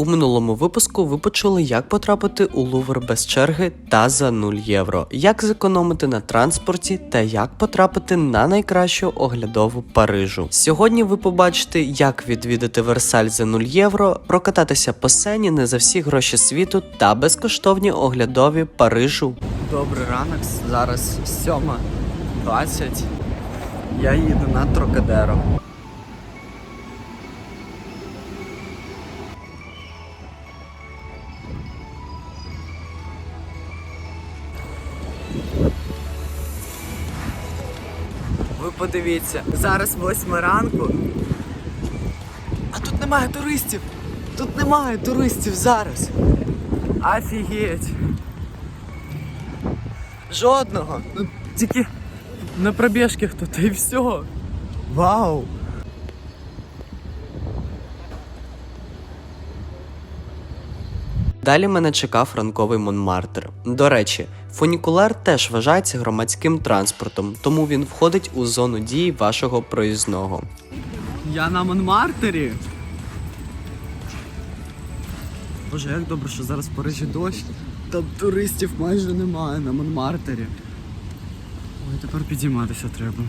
У минулому випуску ви почули, як потрапити у Лувр без черги та за 0 євро, як зекономити на транспорті та як потрапити на найкращу оглядову Парижу. Сьогодні ви побачите, як відвідати Версаль за 0 євро, прокататися по сцені не за всі гроші світу та безкоштовні оглядові Парижу. Добрий ранок, зараз 7.20. Я їду на Трокадеро. Подивіться, зараз восьма ранку. А тут немає туристів. Тут немає туристів зараз. Офігеть. Жодного. Ну, тільки на пробіжки хто і все. Вау. Далі мене чекав ранковий Монмартр. До речі, фунікулер теж вважається громадським транспортом, тому він входить у зону дії вашого проїзного. Я на Монмартері. Боже, як добре, що зараз в дощ. Там туристів майже немає на Монмартері. Ой, тепер підійматися треба.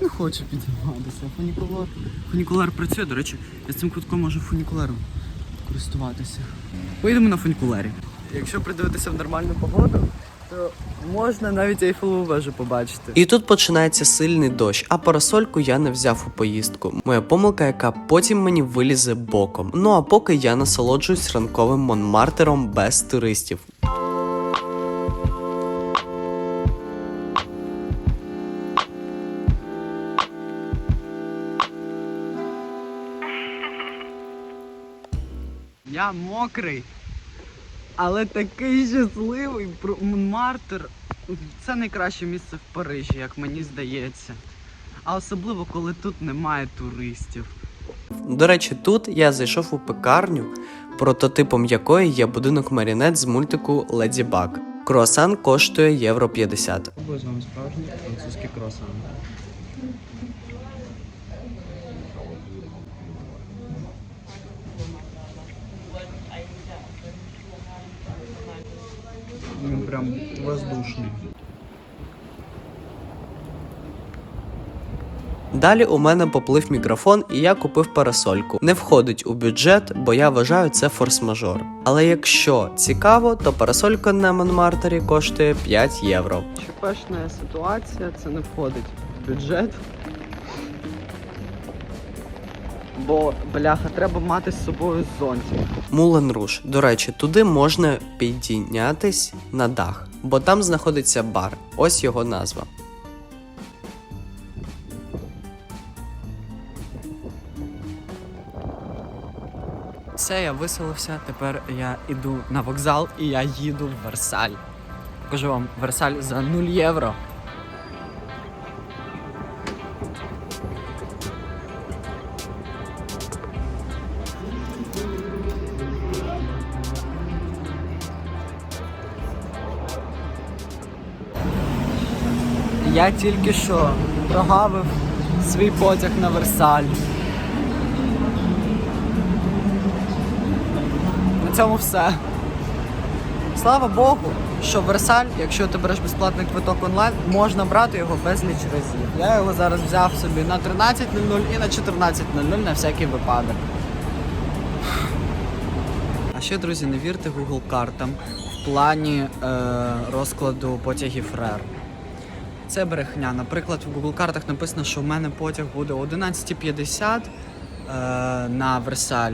Не хочу підійматися. Фунікулер. Фунікулер працює, до речі, я з цим кутком можу фунікулером користуватися. Поїдемо на фунікулері. Якщо придивитися в нормальну погоду, то можна навіть Ейфелеву вежу побачити. І тут починається сильний дощ, а парасольку я не взяв у поїздку. Моя помилка, яка потім мені вилізе боком. Ну а поки я насолоджуюсь ранковим Монмартером без туристів. Я мокрий, але такий щасливий. Про- Монмартр це найкраще місце в Парижі, як мені здається. А особливо, коли тут немає туристів. До речі, тут я зайшов у пекарню, прототипом якої є будинок марінет з мультику Леді Баг. Круасан коштує євро 50. Пробую з вами справжній французький круасан. Прям воздушний. Далі у мене поплив мікрофон, і я купив парасольку. Не входить у бюджет, бо я вважаю це форс-мажор. Але якщо цікаво, то парасолька на Монмартері коштує 5 євро. ЧПшна ситуація, це не входить в бюджет. Бо, бляха, треба мати з собою зонтик. Мулен Руш. До речі, туди можна підійнятись на дах, бо там знаходиться бар. Ось його назва. Все, я виселився. Тепер я іду на вокзал і я їду в Версаль. Покажу вам Версаль за 0 євро. Я тільки що прогавив свій потяг на Версаль. На цьому все. Слава Богу, що Версаль, якщо ти береш безплатний квиток онлайн, можна брати його безліч разів. Я його зараз взяв собі на 13.00 і на 14.00 на всякий випадок. А ще, друзі, не вірте Google картам в плані е, розкладу потягів РЕР. Це брехня. Наприклад, в Google картах написано, що в мене потяг буде о 11.50 е, на Версаль.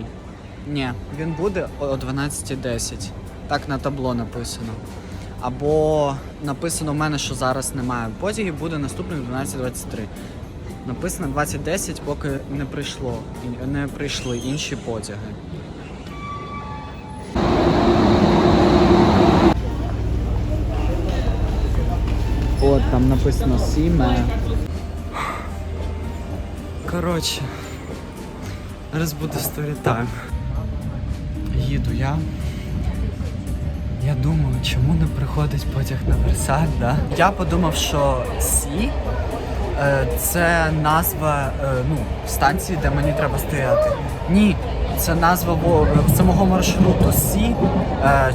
Ні, він буде о 12.10. Так на табло написано. Або написано в мене, що зараз немає потягів, буде наступний о 12.23. Написано 20.10, поки не прийшло, не прийшли інші потяги. Там написано Сіме. Коротше, зараз буде сторітайм. Їду я. Я думаю, чому не приходить потяг на Версаль, да? Я подумав, що Сі е, це назва е, ну, станції, де мені треба стояти. Ні, це назва самого маршруту Сі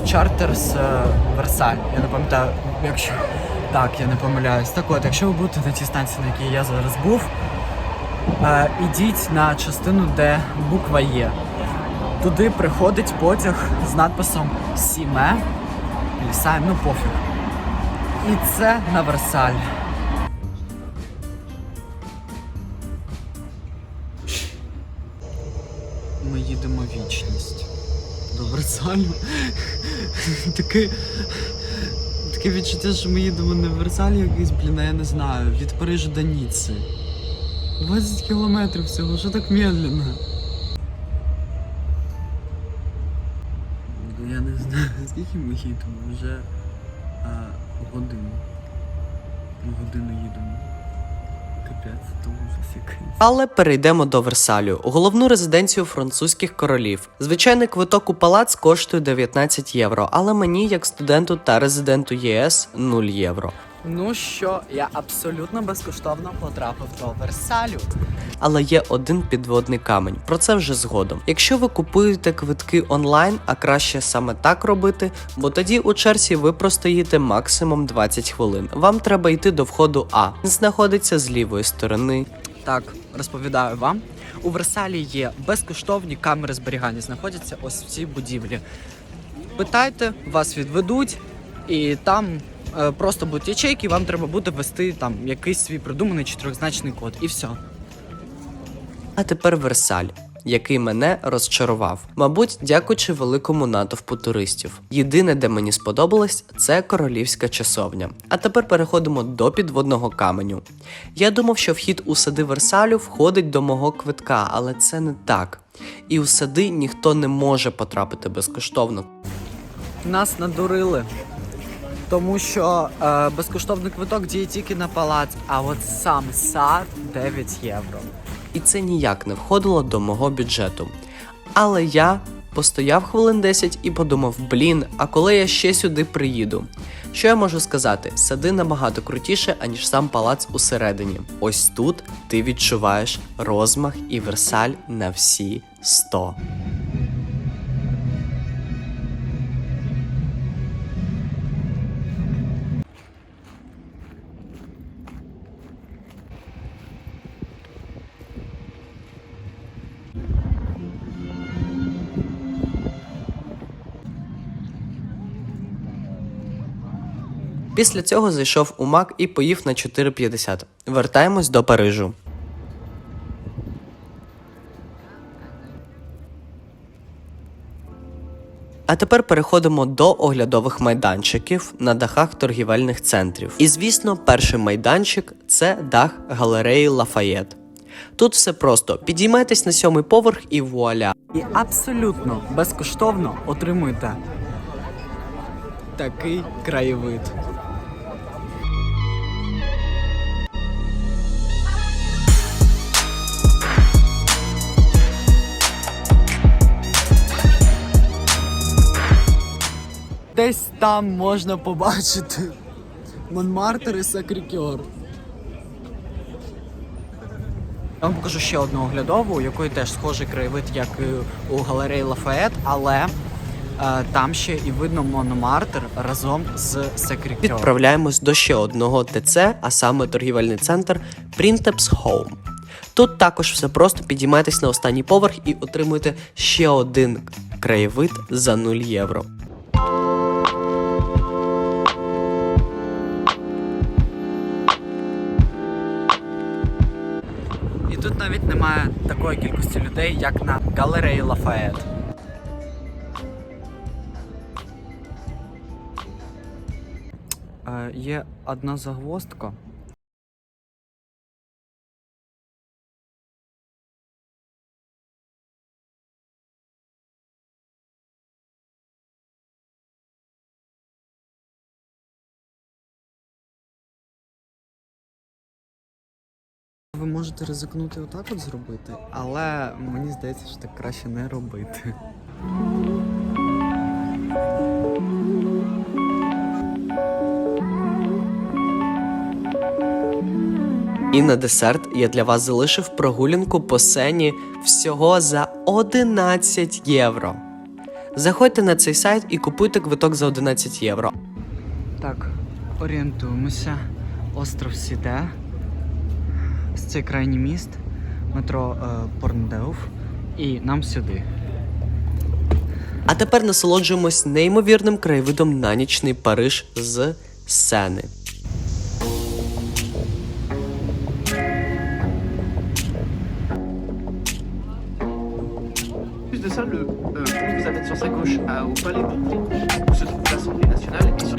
Чартерс Версаль. Я не пам'ятаю, якщо так, я не помиляюсь. Так от, якщо ви будете на тій станції, на якій я зараз був, е, ідіть на частину, де буква Є. Туди приходить потяг з надписом Сіме, або ну пофіг. І це на Версаль. Ми їдемо вічність. До Версалю. Таке, таке відчуття, що ми їдемо не в Версаль якийсь, блін, я не знаю, від Парижа до Ніцци. 20 кілометрів всього, що так медленно? Ну, Я не знаю, скільки ми їдемо, вже а, годину. Годину їдемо. Але перейдемо до Версалю, головну резиденцію французьких королів. Звичайний квиток у палац коштує 19 євро, але мені, як студенту та резиденту ЄС, 0 євро. Ну що, я абсолютно безкоштовно потрапив до Версалю. Але є один підводний камень. Про це вже згодом. Якщо ви купуєте квитки онлайн, а краще саме так робити, бо тоді у черзі ви простоїте максимум 20 хвилин. Вам треба йти до входу А. Він знаходиться з лівої сторони. Так, розповідаю вам. У Версалі є безкоштовні камери зберігання, знаходяться ось в цій будівлі. Питайте, вас відведуть, і там просто будуть ячейки, вам треба буде ввести там якийсь свій придуманий чотирьохзначний код, і все. А тепер Версаль, який мене розчарував. Мабуть, дякуючи великому натовпу туристів. Єдине, де мені сподобалось, це королівська часовня. А тепер переходимо до підводного каменю. Я думав, що вхід у сади Версалю входить до мого квитка, але це не так. І у сади ніхто не може потрапити безкоштовно. Нас надурили. Тому що е, безкоштовний квиток діє тільки на палац, а от сам сад 9 євро. і це ніяк не входило до мого бюджету. Але я постояв хвилин 10 і подумав: блін, а коли я ще сюди приїду? Що я можу сказати? Сади набагато крутіше, аніж сам палац усередині. Ось тут ти відчуваєш розмах і Версаль на всі 100. Після цього зайшов у Мак і поїв на 4,50. Вертаємось до Парижу. А тепер переходимо до оглядових майданчиків на дахах торгівельних центрів. І звісно, перший майданчик це дах галереї Лафаєт. Тут все просто: підіймайтесь на сьомий поверх і вуаля. І абсолютно безкоштовно отримуєте такий краєвид. Десь там можна побачити Монмартр і Сакрікьор. Я вам покажу ще одну оглядову, у якої теж схожий краєвид, як і у галереї Лафает, але е, там ще і видно Мономартр разом з Секрікьор. Відправляємось до ще одного ТЦ, а саме торгівельний центр Printeps Home. Тут також все просто підіймайтесь на останній поверх і отримуєте ще один краєвид за 0 євро. Тут навіть немає такої кількості людей, як на галереї Лафает. Е, Є одна загвоздка. Можете ризикнути отак от зробити, але мені здається, що так краще не робити. І на десерт я для вас залишив прогулянку по сені всього за 11 євро. Заходьте на цей сайт і купуйте квиток за 11 євро. Так, орієнтуємося. Остров Сіде. Ось Це крайній міст, метро е, Порндеуф. І нам сюди. А тепер насолоджуємось неймовірним краєвидом на нічний Париж з plus de ça, le euh, que vous avez sur sa gauche à- au Palais Bourbon, où se trouve l'Assemblée nationale, et sur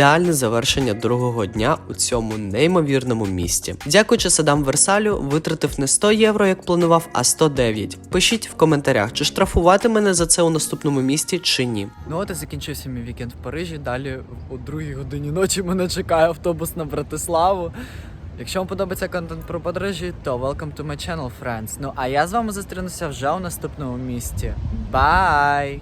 Ідеальне завершення другого дня у цьому неймовірному місті. Дякуючи Садам Версалю, витратив не 100 євро, як планував, а 109. Пишіть в коментарях, чи штрафувати мене за це у наступному місті, чи ні. Ну от і закінчився мій вікенд в Парижі. Далі о другій годині ночі мене чекає автобус на Братиславу. Якщо вам подобається контент про подорожі, то welcome to my channel, friends. Ну а я з вами зустрінуся вже у наступному місті. Бай!